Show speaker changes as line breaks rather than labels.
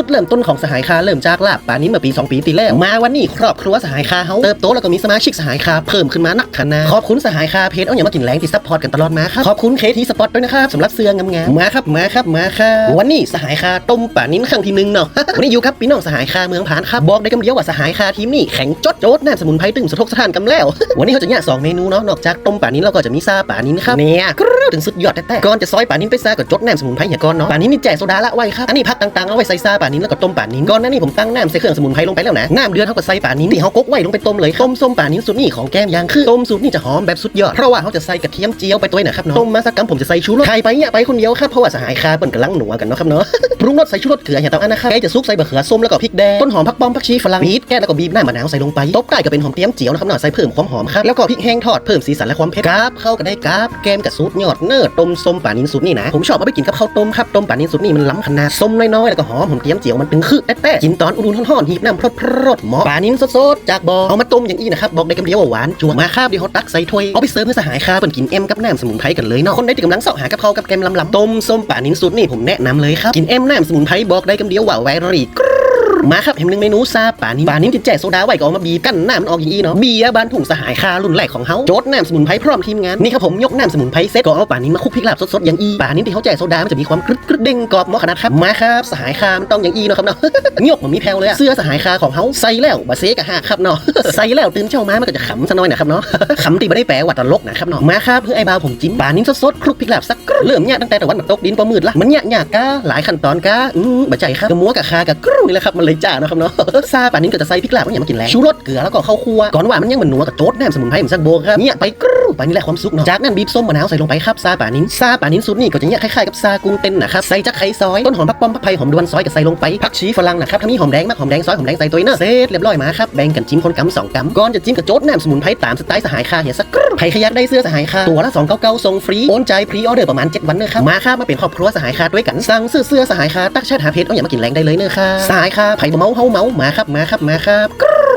จุดเริ่มต้นของสหายคาเริ่มจากลาบป่านี้เมื่อปี 2 ปีที่แล้วมาวันนี้ครอบครัวสหายคาเฮาเติบโตแล้วก็มีสมาชิกสหายคาเพิ่มขึ้นมานักขนาดขอบคุณสหายคาเพจเอาอย่างมากินแรงที่ซัพพอร์ตกันตลอดมาครับขอบคุณเคทีสปอตด้วยนะครับสำหรับเสื้องามๆมาครับมาครับมาครับวันนี้สหายคาต้มป่านิ้นครั้งที่หนึ่งเนาะวันนี้อยู่ครับพี่น้องสหายคาเมืองผานครับบอกได้คำเดียวว่าสหายคาทีมนี่แข็งจดโจดน้ำสมุนไพรตึงสะทกสะท้านกำแล้ว วันนี้เขาจะแยกสองเมนูเนาะนอกจากต้มป่านิ้นเราก็จะมีซาป่านิ้นครับเนี่ยกรึ๊ดถึงสุดยอดแต่ๆก่อนจะซอยป่านิ้นไปซาก็จดน้ำสมุนไพรอย่าก่อนเนาะป่านิ้นนี่แจกโซดาละไว้ครับอันนี้พักต่างๆเอาไว้ใส่ซาป่านิ้นแล้วก็ต้มป่านิ้นก่อนหน้านี้ผมตั้งน้ำใส่เครื่องสมุนไพรลงไปแล้วนะน้ำเดือดเขาก็ใส่ป่านิ้นที่เขากกไว้ลงไปต้มเลยต้มส้มป่านิ้นสูตรนี่ของแก้มยางคือต้มสูตรนี่จะหอมแบบสุดยอดเพราะว่าเขาจะใส่กระเทียมเจียวไปตัวนะครับเนาะต้มมาสักกำผมจะใส่ชูรสใครไปเนี่ยไปคนเดียวครับเพราะว่าสหายคาเปิ้นกำลังหนัวกันเนาะครับเนาะ ปรุงรสใส่ชูรสเกลืออย่างต้องอันนะครับใกล้จะซุปใส่บะเขือส้มแล้วก็พริกแดงต้นหอมผักป้อมผักชีฝรั่งบีบแก้แล้วก็บีบหน้ามะนาวใส่ลงไปตบใกล้ก็เป็นหอมเตี้ยมเจียวนะครับเนาะใส่เพิ่มความหอมครับแล้วก็พริกแห้งทอดเพิ่มสีสันและความเผ็ดกราบเข้ากันได้กราบแกมกับซุปยอดเนิร์ดต้มส้มป่านินสูตรนี่นะผมชอบเอาไปกินกับข้าวต้มครับต้มป่านินสูตรนี่มันล้ำขนาดส้มน้อยๆแล้วก็หอมหอมเตี้ยมเจียวมันตึงคือแต้ๆกินตอนอุ่นๆร้อนๆหีบน้ำพรดๆหมอป่านินสดๆจากบ่อเอามาต้มอย่างนี้นะครับบอกได้คำเดียวว่าหวานจั่วมาครับดี๋ยวเขาตักใส่ถ้วยเอาไปเสิร์ฟให้สหายคาเปิ่นกินเอ็มกับน้ำสมุนไพรกันเลยเนาะคนใดที่กำลังเสาะหากับเขากับแกมลำๆต้มส้มป่านินสูตรนี่ผมแนะนำเลยครับกินเอ็มน้ำสมุนไพรบอกได้คำเดียวว่าแวรี่ มาครับเห็นหนึ่งเมนูซาป่านี้ป่านี้ติดแจกโซดาไว้ก็เอามาบีบกันน้ำมันออกอย่างนี้เนาะเบียร์บานถุงสหายคารุ่นแรกของเฮาโจดน้ำสมุนไพรพร้อมทีมงานนี่ครับผมยกน้ำสมุนไพรเซ็ตก็เอาป่านี้มาคุกพริกลาบสดๆอย่างอีป่านี้ที่เขาแจกโซดามันจะมีความกรึดกรึดเด้งกรอบมาะขนาดครับมาครับสหายคามันต้องอย่างอีเนาะครับเนาะยกมันมีแผ่วเลยอะเสื้อสหายคาของเฮาใส่แล้วบาเซกะฮะครับเนาะใส่แล้วตื่นเช้ามามันก็จะขำซะหน่อยนะครับเนาะขำตีไม่ได้แปลว่าตลกนะครับเนาะมาครับเพื่อไอ้บ่าวผมจิ้มป่านี้สดๆคลุกพริกลาบสักกรึดเริ่มยากตั้งแต่ตะวันตกดินพอมืดละมันยากยากกะหลายขั้นตอนกะอืมบาใจครับกระมัวกะคากะกรูนี่แหละครับมันเลยจ้านะครับเนาะซาป่านนี้ก็จะใส่พริกลาบมันอย่ามากินแรงชูรสเกลือแล้วก็ข้าวคั่วก่อนว่ามันยังเหมือนนัวกับโจ๊ดแหนมสมุนไพรเหมือนซักโบกครับเนี่ยไปกรูไปนี่แหละความสุขเนาะจากนั้นบีบส้มมะนาวใส่ลงไปครับซาป่านินซาป่านินสูตรนี่ก็จะเนี่ยคล้ายๆกับซากุ้งเต้นนะครับใส่จักไข่ซอยต้นหอมผักป้อมผักไผ่หอมดวนซอยก็ใส่ลงไปผักชีฝรั่งนะครับถ้ามีหอมแดงมากหอมแดงซอยหอมแดงใส่ตัวเนอะเสร็จเรียบร้อยมาครับแบ่งกันจิ้มคนกำสองกำก่อนจะจิ้มกับโจ๊ดแหนมสมุนไพรตามสไตล์สหายคาเหียสักกร ใครขยักได้เสื้อสหายคาตัวละ299ส่งฟรีโอนใจพรีออเดอร์ประมาณ 7 วันเนอะครับมาครับมาเป็นครอบครัวสหายคาด้วยกันสั่งซื้อเสื้อสหายคาตักแชทหาเพจเอาอย่ามากินแรงได้เลยเนอะครับสหายคาไผ่บ่เมาเฮาเมามาครับมาครับมาครับ